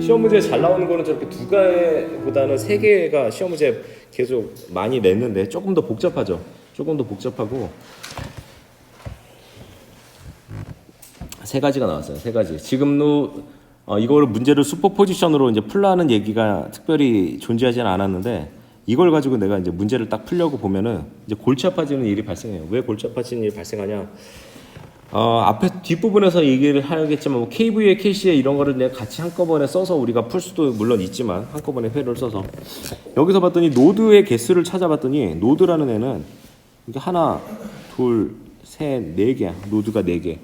시험 문제 잘 나오는 거는 저렇게 두 개보다는 세 개가 시험 문제 계속 많이 냈는데 조금 더 복잡하죠. 조금 더 복잡하고 세 가지가 나왔어요. 세 가지. 지금도 어, 이거를 문제를 슈퍼 포지션으로 이제 풀라는 얘기가 특별히 존재하지는 않았는데 이걸 가지고 내가 이제 문제를 딱 풀려고 보면은 이제 골치 아파지는 일이 발생해요. 왜 골치 아파지는 일이 발생하냐? 어, 앞에 뒷부분에서 얘기를 하겠지만 뭐 KVA, KCA 이런 거를 내가 같이 한꺼번에 써서 우리가 풀 수도 물론 있지만 한꺼번에 회를 써서 여기서 봤더니 노드의 개수를 찾아봤더니 노드라는 애는 이게 하나, 둘, 셋, 네 개야. 노드가 네 개.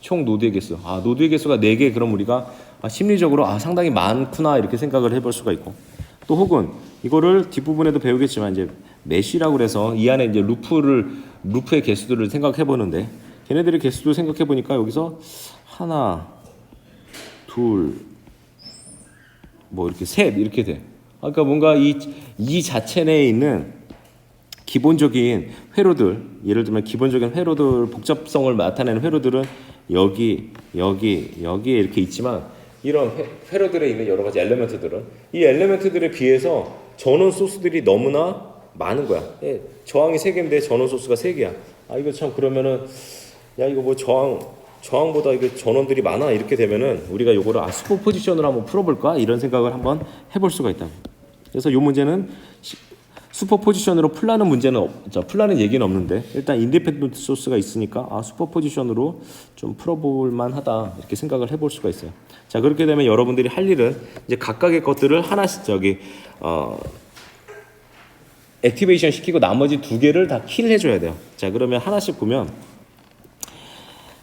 총 노드의 개수. 아, 노드의 개수가 4개 그럼 우리가 아, 심리적으로 아, 상당히 많구나 이렇게 생각을 해볼 수가 있고. 또 혹은 이거를 뒷부분에도 배우겠지만 이제 메쉬라고 그래서 이 안에 이제 루프를 루프의 개수들을 생각해 보는데 걔네들의 개수도 생각해 보니까 여기서 하나, 둘, 뭐 이렇게 셋 이렇게 돼. 그러니까 뭔가 이, 이 자체 내에 있는 기본적인 회로들 예를 들면 기본적인 회로들 복잡성을 나타내는 회로들은 여기 여기 여기에 이렇게 있지만 이런 회, 회로들에 있는 여러 가지 엘레멘트들은 이 엘레멘트들에 비해서 전원 소스들이 너무나 많은 거야. 예, 저항이 세 개인데 전원 소스가 세 개야. 아 이거 참 그러면은 야 이거 뭐 저항 저항보다 이게 전원들이 많아 이렇게 되면은 우리가 요거를 아 슈퍼 포지션으로 한번 풀어볼까 이런 생각을 한번 해볼 수가 있다. 그래서 요 문제는 시- 슈퍼 포지션으로 풀라는 문제는 없, 자, 풀라는 얘기는 없는데 일단 인디펜던트 소스가 있으니까 아 슈퍼 포지션으로 좀 풀어볼 만하다 이렇게 생각을 해볼 수가 있어요. 자 그렇게 되면 여러분들이 할 일은 이제 각각의 것들을 하나씩 저기 어 액티베이션 시키고 나머지 두 개를 다 킬 해줘야 돼요. 자 그러면 하나씩 보면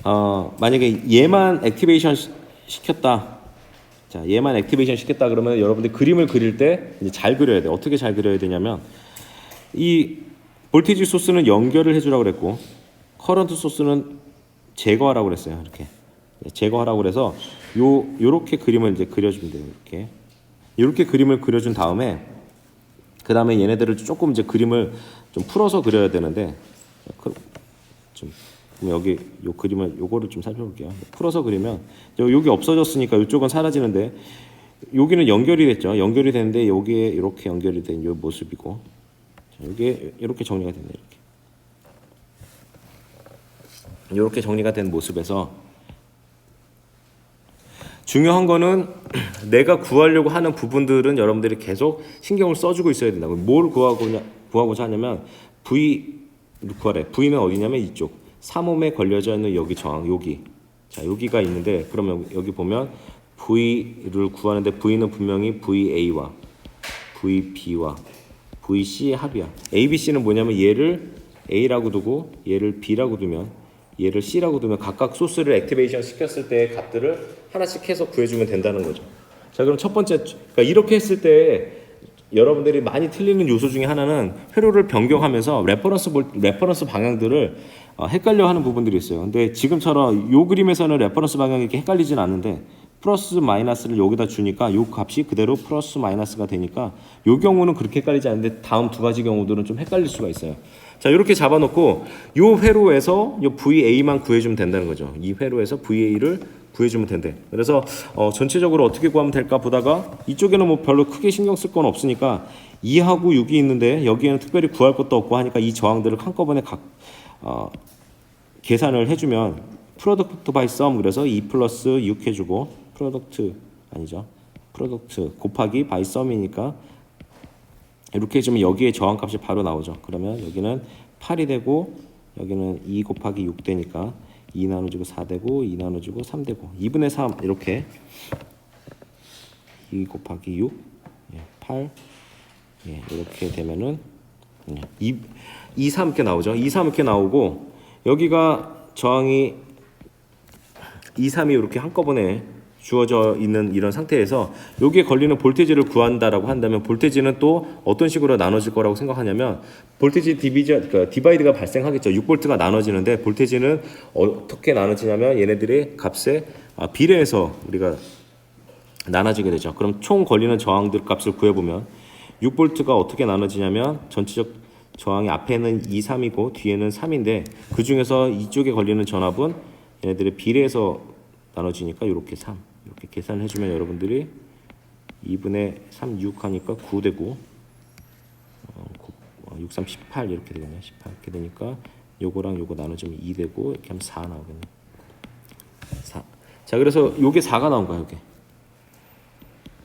어 만약에 얘만 액티베이션 시- 시켰다. 자 얘만 액티베이션 시켰다 그러면 여러분들 그림을 그릴 때 잘 그려야 돼. 어떻게 잘 그려야 되냐면 이 볼테이지 소스는 연결을 해주라고 그랬고 커런트 소스는 제거하라고 그랬어요. 이렇게 네, 제거하라고 그래서 요 요렇게 그림을 이제 그려주면 돼요. 이렇게 이렇게 그림을 그려준 다음에 그 다음에 얘네들을 조금 이제 그림을 좀 풀어서 그려야 되는데 그- 좀 그럼 여기 요 그림을 요거를 좀 살펴볼게요. 풀어서 그리면 여- 여기 없어졌으니까 이쪽은 사라지는데 여기는 연결이 됐죠. 연결이 됐는데 여기에 이렇게 연결이 된이 모습이고 자, 여기에 이렇게 정리가 됐네 이렇게 이렇게 정리가 된 모습에서 중요한 거는 내가 구하려고 하는 부분들은 여러분들이 계속 신경을 써주고 있어야 된다고. 뭘 구하고냐, 구하고자 하냐면 V를 구하래. V는 어디냐면 이쪽. 삼음에 걸려져 있는 여기 저항, 여기. 자, 여기가 있는데 그러면 여기 보면 V를 구하는데 V는 분명히 VA와 VB와 VC의 합이야. ABC는 뭐냐면 얘를 A라고 두고 얘를 B라고 두면 얘를 C라고 두면 각각 소스를 액티베이션 시켰을 때의 값들을 하나씩 해서 구해주면 된다는 거죠. 자 그럼 첫 번째 그러니까 이렇게 했을 때 여러분들이 많이 틀리는 요소 중에 하나는 회로를 변경하면서 레퍼런스 볼 레퍼런스 방향들을 어, 헷갈려 하는 부분들이 있어요. 근데 지금처럼 요 그림에서는 레퍼런스 방향이 이렇게 헷갈리진 않는데 플러스 마이너스를 여기다 주니까 요 값이 그대로 플러스 마이너스가 되니까 요 경우는 그렇게 헷갈리지 않는데 다음 두 가지 경우들은 좀 헷갈릴 수가 있어요. 자 이렇게 잡아놓고 요 회로에서 요 VA만 구해주면 된다는 거죠. 이 회로에서 VA를 구해주면 된대. 그래서 어, 전체적으로 어떻게 구하면 될까 보다가 이쪽에는 뭐 별로 크게 신경 쓸 건 없으니까 2하고 6이 있는데 여기에는 특별히 구할 것도 없고 하니까 이 저항들을 한꺼번에 각 어, 계산을 해주면 프로덕트 바이 썸 그래서 2 플러스 6 해주고 프로덕트 아니죠? 프로덕트 곱하기 바이 썸이니까 이렇게 해주면 여기에 저항값이 바로 나오죠. 그러면 여기는 8이 되고 여기는 2 곱하기 6 되니까 2 나눠주고 4 되고 2 나눠주고 3 되고 2분의 3 이렇게 2 곱하기 6 예, 8 예, 이렇게 되면은 2, 2, 3 이렇게 나오죠. 2, 3 이렇게 나오고 여기가 저항이 2, 3이 이렇게 한꺼번에 주어져 있는 이런 상태에서 여기에 걸리는 볼테지를 구한다라고 한다면 볼테지는 또 어떤 식으로 나눠질 거라고 생각하냐면 볼테지 디비저 그러니까 디바이드가 발생하겠죠. 6볼트가 나눠지는데 볼테지는 어떻게 나눠지냐면 얘네들의 값에 아, 비례해서 우리가 나눠지게 되죠. 그럼 총 걸리는 저항들 값을 구해 보면 6볼트가 어떻게 나눠지냐면 전체적 저항이 앞에는 2, 3이고 뒤에는 3인데 그 중에서 이쪽에 걸리는 전압은 얘네들의 비례해서 나눠지니까 이렇게 3. 이렇게 계산해 주면 여러분들이 2분의 3, 6 하니까 9 되고 어, 9, 어, 6, 3, 18 이렇게 되겠네. 18 이렇게 되니까 요거랑 요거 나눠주면 2 되고 이렇게 하면 4 나오겠네. 4. 자, 그래서 요게 4가 나온 거야, 요게.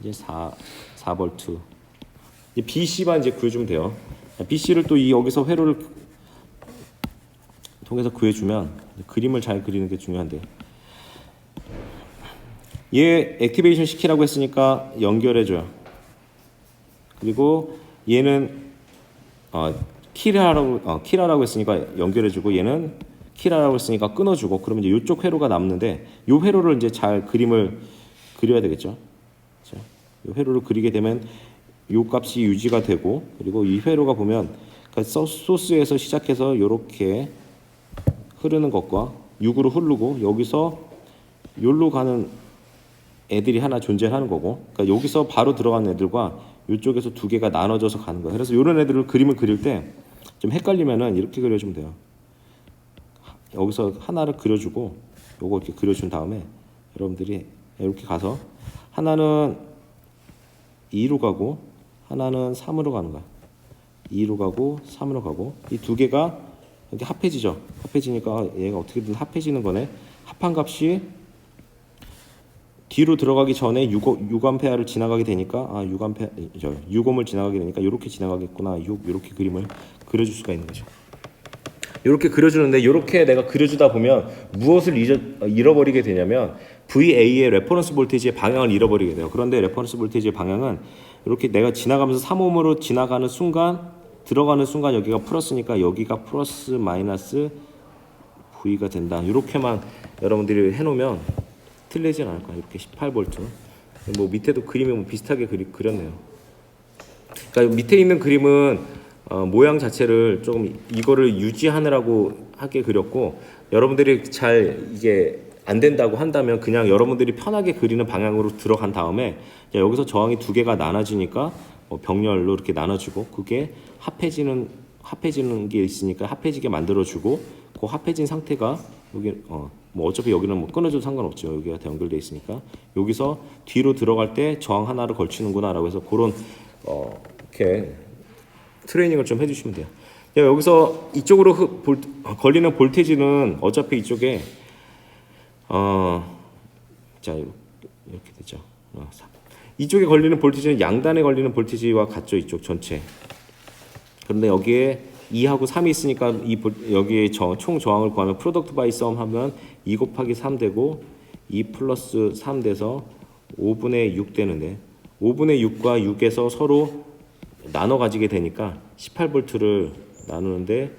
이제 4 4볼트. BC만 이제 구해 주면 돼요. BC를 또 이 여기서 회로를 통해서 구해 주면 그림을 잘 그리는 게 중요한데. 얘 액티베이션 시키라고 했으니까 연결해 줘요. 그리고 얘는 어, 키라라고 어, 키라라고 했으니까 연결해주고 얘는 키라라고 했으니까 끊어주고 그러면 이제 이쪽 회로가 남는데 이 회로를 이제 잘 그림을 그려야 되겠죠. 자, 이 회로를 그리게 되면 이 값이 유지가 되고 그리고 이 회로가 보면 소- 소스에서 시작해서 이렇게 흐르는 것과 6으로 흐르고 여기서 요로 가는 애들이 하나 존재하는 거고 그러니까 여기서 바로 들어가는 애들과 이쪽에서 두 개가 나눠져서 가는 거예요. 그래서 이런 애들을 그림을 그릴 때 좀 헷갈리면은 이렇게 그려주면 돼요. 여기서 하나를 그려주고 요거 이렇게 그려준 다음에 여러분들이 이렇게 가서 하나는 2로 가고 하나는 3으로 가는 거야. 2로 가고 3으로 가고 이 두 개가 이렇게 합해지죠. 합해지니까 얘가 어떻게든 합해지는 거네. 합한 값이 뒤로 들어가기 전에 6, 6암페어를 지나가게 되니까 아 6암페어 저 6옴을 지나가게 되니까 이렇게 지나가겠구나. 요 이렇게 그림을 그려줄 수가 있는 거죠. 이렇게 그려주는데 이렇게 내가 그려주다 보면 무엇을 잊어, 잃어버리게 되냐면 VA의 레퍼런스 볼테이지의 방향을 잃어버리게 돼요. 그런데 레퍼런스 볼테이지의 방향은 이렇게 내가 지나가면서 3옴으로 지나가는 순간 들어가는 순간 여기가 플러스니까 여기가 플러스 마이너스 V가 된다. 이렇게만 여러분들이 해놓으면 틀리진 않을 거야. 이렇게 18볼트. 뭐 밑에도 그림이 뭐 비슷하게 그리, 그렸네요. 그러니까 밑에 있는 그림은 어, 모양 자체를 조금 이거를 유지하느라고 하게 그렸고 여러분들이 잘 이게 안 된다고 한다면 그냥 여러분들이 편하게 그리는 방향으로 들어간 다음에 여기서 저항이 두 개가 나눠지니까 뭐 병렬로 이렇게 나눠지고 그게 합해지는 합해지는 게 있으니까 합해지게 만들어주고 그 합해진 상태가 여기 어 뭐 어차피 여기는 뭐 끊어져도 상관없죠 여기가 다 연결돼 있으니까 여기서 뒤로 들어갈 때 저항 하나를 걸치는구나라고 해서 그런 어 이렇게 트레이닝을 좀 해주시면 돼요. 야, 여기서 이쪽으로 흐- 볼, 어, 걸리는 볼테이지는 어차피 이쪽에 어 자 이렇게 되죠. 어, 사- 이쪽에 걸리는 볼테이지는 양단에 걸리는 볼테이지와 같죠. 이쪽 전체. 그런데 여기에 2하고 3이 있으니까 이 볼- 여기에 저, 총 저항을 구하면 프로덕트 바이 썸 하면 2 곱하기 3 되고 2 플러스 3 돼서 5분의 6 되는데 5분의 6과 6에서 서로 나눠 가지게 되니까 18볼트를 나누는데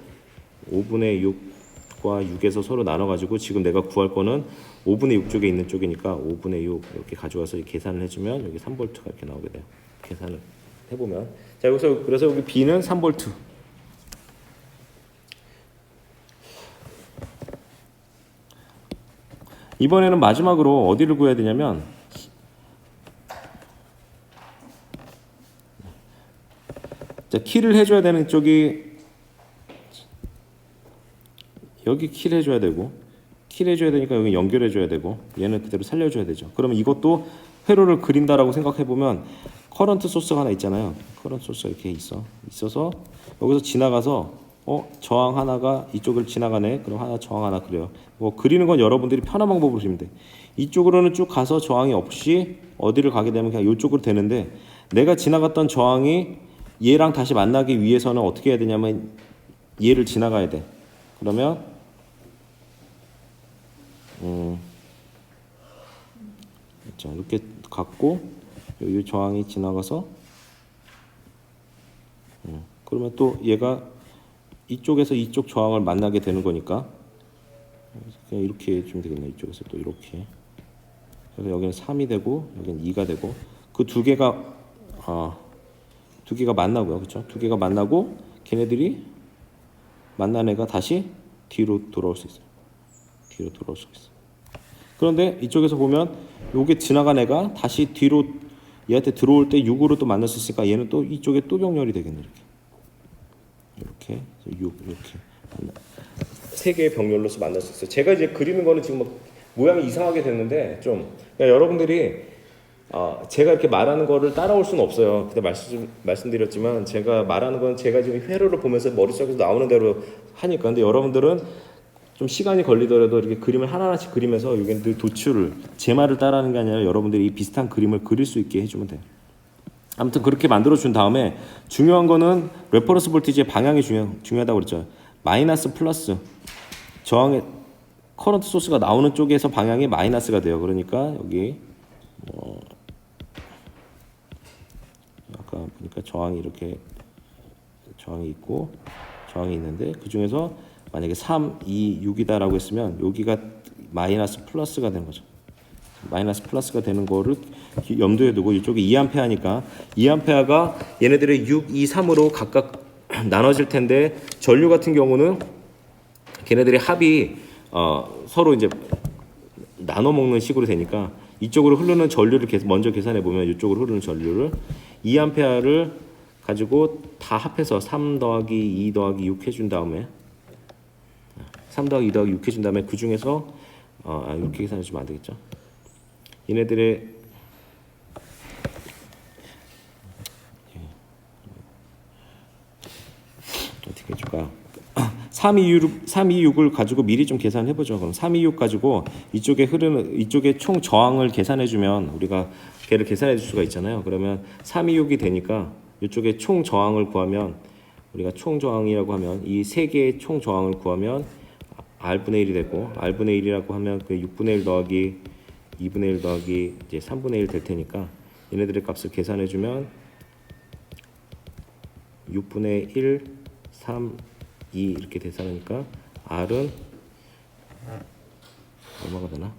5분의 6 과 6에서 서로 나눠 가지고 지금 내가 구할 거는 5분의 6 쪽에 있는 쪽이니까 5분의 6 이렇게 가져와서 이 계산을 해주면 여기 3볼트가 이렇게 나오게 돼요. 계산을 해보면 자 여기서 그래서 여기 B는 3볼트 이번에는 마지막으로 어디를 구해야 되냐면 자, 키를 해줘야 되는 쪽이 여기 키를 해줘야 되고 키를 해줘야 되니까 여기 연결해줘야 되고 얘는 그대로 살려줘야 되죠. 그러면 이것도 회로를 그린다라고 생각해 보면 커런트 소스가 하나 있잖아요. 커런트 소스가 이렇게 있어 있어서 여기서 지나가서 어 저항 하나가 이쪽을 지나가네. 그럼 하나 저항 하나 그래요. 뭐 그리는 건 여러분들이 편한 방법으로 그리면 돼. 이쪽으로는 쭉 가서 저항이 없이 어디를 가게 되면 그냥 이쪽으로 되는데 내가 지나갔던 저항이 얘랑 다시 만나기 위해서는 어떻게 해야 되냐면 얘를 지나가야 돼. 그러면 음, 자 이렇게 갖고 여기 저항이 지나가서 음, 그러면 또 얘가 이쪽에서 이쪽 저항을 만나게 되는 거니까 그냥 이렇게 해주면 되겠네. 이쪽에서 또 이렇게. 그래서 여기는 3이 되고 여기는 2가 되고 그 두 개가 아, 두 개가 만나고요. 그렇죠? 두 개가 만나고 걔네들이 만난 애가 다시 뒤로 돌아올 수 있어요 뒤로 돌아올 수 있어. 그런데 이쪽에서 보면 요게 지나간 애가 다시 뒤로 얘한테 들어올 때 6으로 또 만날 수 있으니까 얘는 또 이쪽에 또 병렬이 되겠네 이렇게. 이렇게 6 이렇게. 세 개의 병렬로서 만날 수 있어요. 제가 이제 그리는 거는 지금 뭐 모양이 이상하게 됐는데 좀 그러니까 여러분들이 어, 제가 이렇게 말하는 거를 따라올 수는 없어요. 그때 말씀 말씀드렸지만 제가 말하는 건 제가 지금 회로를 보면서 머릿속에서 나오는 대로 하니까 근데 여러분들은 좀 시간이 걸리더라도 이렇게 그림을 하나하나씩 그리면서 이게 늘 도출을 제 말을 따라하는 게 아니라 여러분들이 이 비슷한 그림을 그릴 수 있게 해주면 돼요. 아무튼 그렇게 만들어 준 다음에 중요한 거는 레퍼런스 볼티지의 방향이 중요 중요하다고 그랬죠. 마이너스 플러스 저항의 커런트 소스가 나오는 쪽에서 방향이 마이너스가 돼요. 그러니까 여기 뭐 아까 보니까 저항이 이렇게 저항이 있고 저항이 있는데 그 중에서 만약에 3, 2, 6이다라고 했으면 여기가 마이너스 플러스가 되는 거죠. 마이너스 플러스가 되는 거를 기- 염두에 두고 이쪽이 2암페어니까 2암페어가 얘네들의 6, 2, 3으로 각각 나눠질 텐데 전류 같은 경우는 걔네들의 합이 어, 서로 이제 나눠 먹는 식으로 되니까 이쪽으로 흐르는 전류를 계- 먼저 계산해 보면 이쪽으로 흐르는 전류를 2암페어를 가지고 다 합해서 3 더하기 2 더하기 6 해준 다음에 3 더하기 2 더하기 6 해준 다음에 그 중에서 어, 아, 이렇게 계산해 주면 안 되겠죠. 얘네들의 어떻게 해줄까? 326, 326을 가지고 미리 좀 계산해 보죠. 그럼 326 가지고 이쪽에 흐르는 이쪽에 총 저항을 계산해 주면 우리가 걔를 계산해 줄 수가 있잖아요. 그러면 326이 되니까 이쪽에 총 저항을 구하면 우리가 총 저항이라고 하면 이 세 개의 총 저항을 구하면 r분의 1이 되고 r분의 1이라고 하면 그 6분의 1 더하기 2분의 1 더하기 이제 3분의 1 될 테니까 얘네들의 값을 계산해 주면 6분의 1, 3, 2 이렇게 계산하니까 R은 얼마가 되나?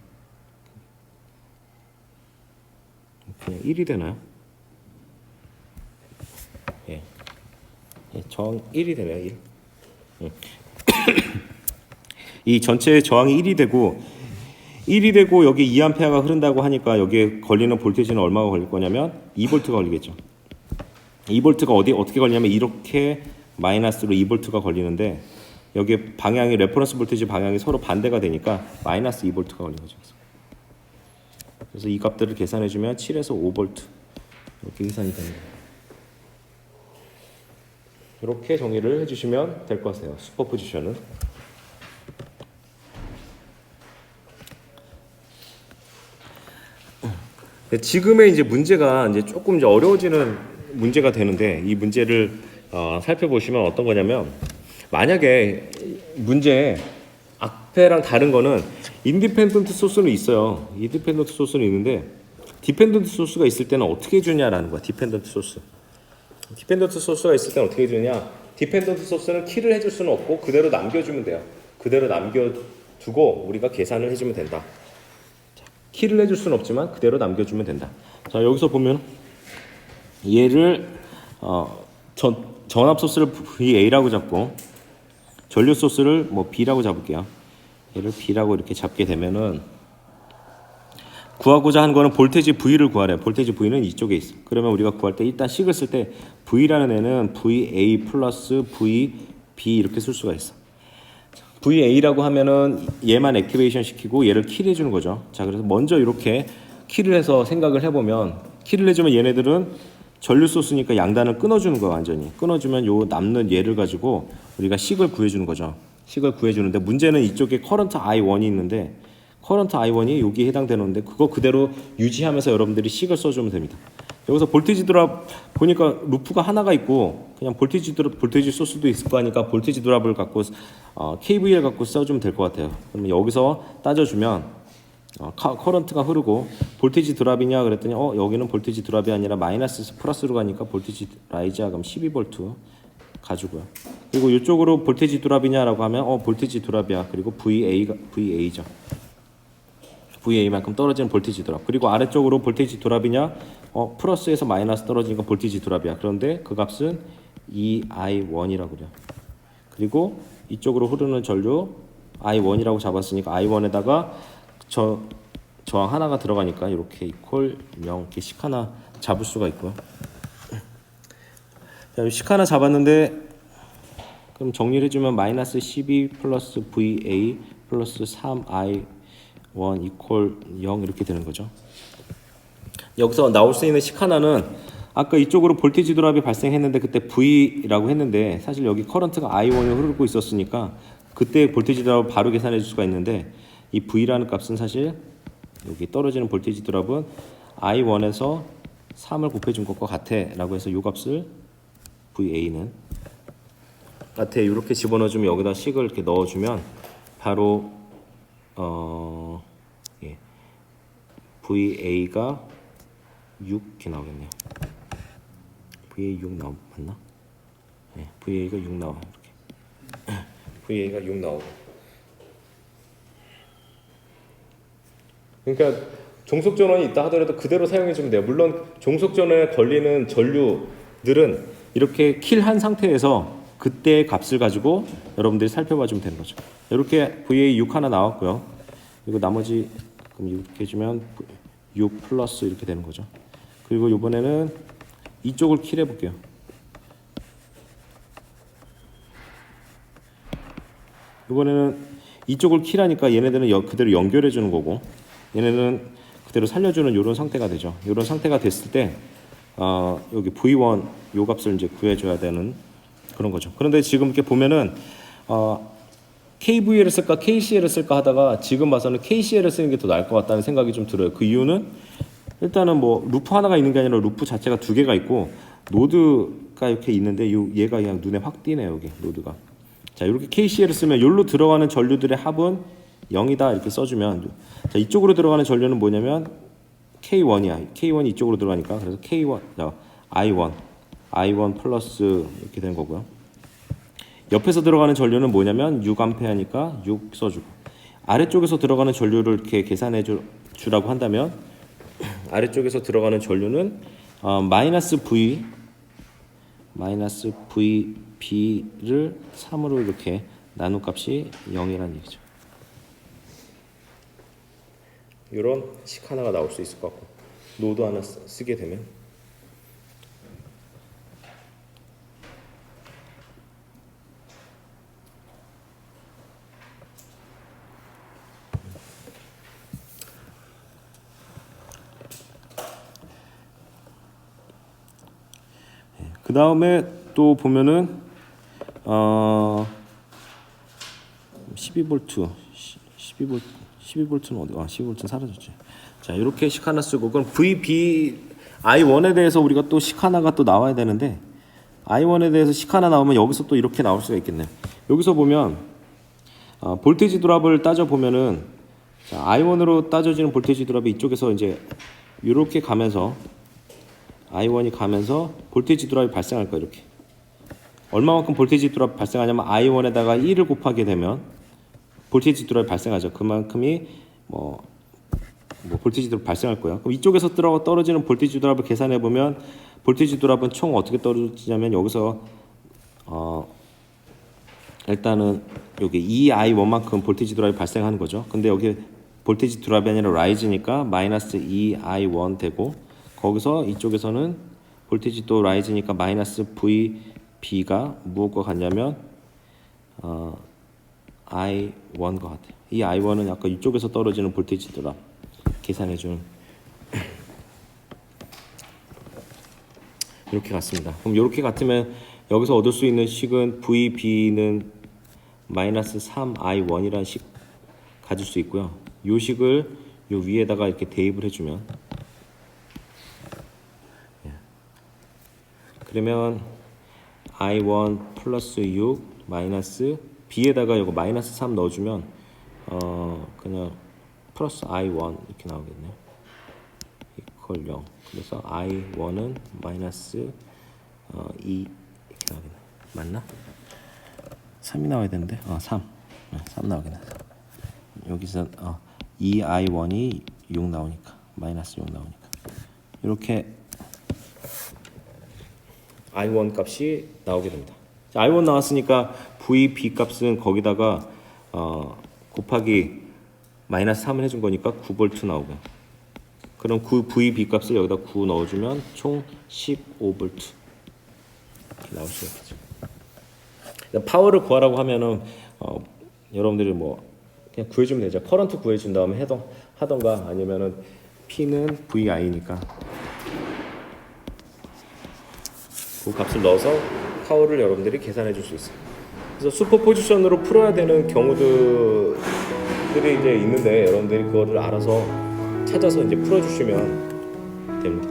그냥 1이 되나요? 예. 예, 저항 1이 되네요, 1. 음. 이 전체 저항이 1이 되고 1이 되고 여기 2암페어가 흐른다고 하니까 여기에 걸리는 볼테이지는 얼마가 걸릴 거냐면 2볼트가 걸리겠죠. 2볼트가 어디 어떻게 걸리냐면 이렇게 마이너스로 2볼트가 걸리는데 여기 방향이 레퍼런스 볼테이지 방향이 서로 반대가 되니까 마이너스 2볼트가 걸리는 거죠. 그래서 이 값들을 계산해 주면 7에서 5볼트 이렇게 계산이 됩니다. 이렇게 정의를 해주시면 될 것 같아요. 슈퍼 포지션은. 지금의 이제 문제가 이제 조금 이제 어려워지는 문제가 되는데 이 문제를 어, 살펴보시면 어떤 거냐면 만약에 문제 앞에랑 다른 거는 인디펜던트 소스는 있어요. 인디펜던트 소스는 있는데 디펜던트 소스가 있을 때는 어떻게 해주냐라는 거야. 디펜던트 소스. 디펜던트 소스가 있을 때는 어떻게 해주냐? 디펜던트 소스는 키를 해줄 수는 없고 그대로 남겨주면 돼요. 그대로 남겨두고 우리가 계산을 해주면 된다. 키를 해줄 수는 없지만 그대로 남겨주면 된다. 자 여기서 보면 얘를 어, 전, 전압 소스를 VA라고 잡고 전류 소스를 뭐 B라고 잡을게요. 얘를 B라고 이렇게 잡게 되면은 구하고자 하는 거는 볼테지 V를 구하래. 볼테지 V는 이쪽에 있어. 그러면 우리가 구할 때 일단 식을 쓸 때 V라는 애는 VA 플러스 VB 이렇게 쓸 수가 있어. VA라고 하면은 얘만 액티베이션 시키고 얘를 킬해 주는 거죠. 자, 그래서 먼저 이렇게 킬을 해서 생각을 해보면 킬을 해주면 얘네들은 전류 소스니까 양단을 끊어주는 거야 완전히. 끊어주면 요 남는 얘를 가지고 우리가 식을 구해주는 거죠. 식을 구해주는데 문제는 이쪽에 커런트 I1이 있는데 커런트 I1이 여기에 해당되는데 그거 그대로 유지하면서 여러분들이 식을 써주면 됩니다. 여기서 볼테이지 드랍 보니까 루프가 하나가 있고 그냥 볼테이지 드랍 볼테이지 소스도 있을 거 하니까 볼테이지 드랍을 갖고 어, KVL 갖고 써주면 될 것 같아요. 그러면 여기서 따져주면 어, 카, 커런트가 흐르고 볼테이지 드랍이냐 그랬더니 어 여기는 볼테이지 드랍이 아니라 마이너스 플러스로 가니까 볼테이지 라이즈야 그럼 12볼트 가지고요. 그리고 이쪽으로 볼테이지 드랍이냐라고 하면 어 볼테이지 드랍이야. 그리고 VA가 VA죠. VA만큼 떨어지는 볼테이지 드랍. 그리고 아래쪽으로 볼테이지 드랍이냐? 어, 플러스에서 마이너스 떨어지니까 볼테이지 드랍이야. 그런데 그 값은 EI1이라고 그래요. 그리고 이쪽으로 흐르는 전류 I1이라고 잡았으니까 I1에다가 저 저항 하나가 들어가니까 이렇게 이퀄 0 이렇게 식 하나 잡을 수가 있고요. 자, 식 하나 잡았는데 그럼 정리를 해주면 마이너스 12 플러스 VA 플러스 3I 1 이퀄 0 이렇게 되는 거죠. 여기서 나올 수 있는 식 하나는 아까 이쪽으로 볼테이지 드랍이 발생했는데 그때 V라고 했는데 사실 여기 커런트가 I1이 흐르고 있었으니까 그때 볼테이지 드랍을 바로 계산해 줄 수가 있는데 이 V라는 값은 사실 여기 떨어지는 볼테이지 드랍은 I1에서 3을 곱해 준 것과 같아 라고 해서 이 값을 VA는 같아 이렇게 집어넣어 주면 여기다 식을 이렇게 넣어 주면 바로 어 예. VA가 6 이렇게 나오겠네요. VA 6 나오 맞나? 네, VA가 6 나와. VA가 6 나오고. 그러니까 종속 전원이 있다 하더라도 그대로 사용해 주면 돼요. 물론 종속 전원에 걸리는 전류들은 이렇게 킬한 상태에서 그때 값을 가지고 여러분들이 살펴봐 주면 되는 거죠. 이렇게 VA 6 하나 나왔고요. 그리고 나머지 그럼 이렇게 해주면 6 플러스 이렇게 되는 거죠. 그리고 이번에는 이쪽을 킬해 볼게요. 이번에는 이쪽을 킬하니까 얘네들은 여- 그대로 연결해 주는 거고 얘네는 그대로 살려주는 이런 상태가 되죠. 이런 상태가 됐을 때 어, 여기 V1 요 값을 이제 구해줘야 되는 그런 거죠. 그런데 지금 이렇게 보면은 어, KVL을 쓸까 KCL을 쓸까 하다가 지금 봐서는 KCL을 쓰는 게 더 나을 것 같다는 생각이 좀 들어요. 그 이유는 일단은 뭐 루프 하나가 있는 게 아니라 루프 자체가 두 개가 있고 노드가 이렇게 있는데 요 얘가 그냥 눈에 확 띄네요 여기 노드가. 자 이렇게 KCL을 쓰면 여기로 들어가는 전류들의 합은 0이다 이렇게 써주면 자 이쪽으로 들어가는 전류는 뭐냐면 K1이야. K1이 이쪽으로 들어가니까 그래서 K1 자 I1 I1 플러스 이렇게 되는 거고요. 옆에서 들어가는 전류는 뭐냐면 6암페어니까 6 써주고 아래쪽에서 들어가는 전류를 이렇게 계산해 주, 주라고 한다면 아래쪽에서 들어가는 전류는 어, 마이너스 V 마이너스 VB를 3으로 이렇게 나눈 값이 0이라는 얘기죠. 이런 식 하나가 나올 수 있을 것 같고 노드 하나 쓰- 쓰게 되면 그 다음에 또 보면은 어 12볼트 12볼트 12볼트는 어디? 아 12볼트는 사라졌지. 자 이렇게 식 하나 쓰고 그럼 VB I1에 대해서 우리가 또 식 하나가 또 나와야 되는데 I1에 대해서 식 하나 나오면 여기서 또 이렇게 나올 수가 있겠네요. 여기서 보면 어, 볼테이지 드랍을 따져 보면은 자, I1으로 따져지는 볼테이지 드랍이 이쪽에서 이제 이렇게 가면서 I1이 가면서 볼테이지 드랍이 발생할 거예요 이렇게. 얼마만큼 볼테이지 드랍 발생하냐면 I1에다가 1을 곱하게 되면 볼테이지 드랍이 발생하죠. 그만큼이 뭐, 뭐 볼테이지 드랍 발생할 거예요. 그럼 이쪽에서 떨어, 떨어지는 볼테이지 드랍을 계산해 보면 볼테이지 드랍은 총 어떻게 떨어지냐면 여기서 어 일단은 여기 2i1만큼 볼테이지 드랍이 발생하는 거죠. 근데 여기 볼테이지 드랍이 아니라 라이즈니까 마이너스 2i1 되고 거기서 이쪽에서는 볼테이지 또 라이즈니까 마이너스 vb가 무엇과 같냐면 어, i1과 같아요. 이 i1은 아까 이쪽에서 떨어지는 볼테이지 드랍 계산해 준 이렇게 같습니다. 그럼 이렇게 같으면 여기서 얻을 수 있는 식은 VB는 마이너스 3I1이라는 식 가질 수 있고요. 이 식을 요 위에다가 이렇게 대입을 해주면 그러면 I1 플러스 6 마이너스 B에다가 이거 마이너스 3 넣어주면 어 그냥 플러스 I1 이렇게 나오겠네요. 이퀄 0 그래서 I1은 마이너스 어, 2 이렇게 나오겠네. 맞나? 3이 나와야 되는데? 어, 3 네, 3 나오겠네. 여기서 어, 2I1이 6 나오니까 마이너스 6 나오니까. 이렇게 I1 값이 나오게 됩니다 자, I1 나왔으니까 VB 값은 거기다가 어, 곱하기 마이너스 3을 해준 거니까 9V 나오고 그럼 9 VB 값을 여기다 9 넣어주면 총 15V 이렇게 나올 수가 있겠죠. 파워를 구하라고 하면은 어, 여러분들이 뭐 그냥 구해주면 되죠. 커런트 구해준 다음에 해던 하던가 아니면은 P는 VI니까 그 값을 넣어서 파워를 여러분들이 계산해 줄 수 있어요. 그래서 슈퍼 포지션으로 풀어야 되는 경우들이 이제 있는데 여러분들이 그거를 알아서 찾아서 이제 풀어주시면 됩니다.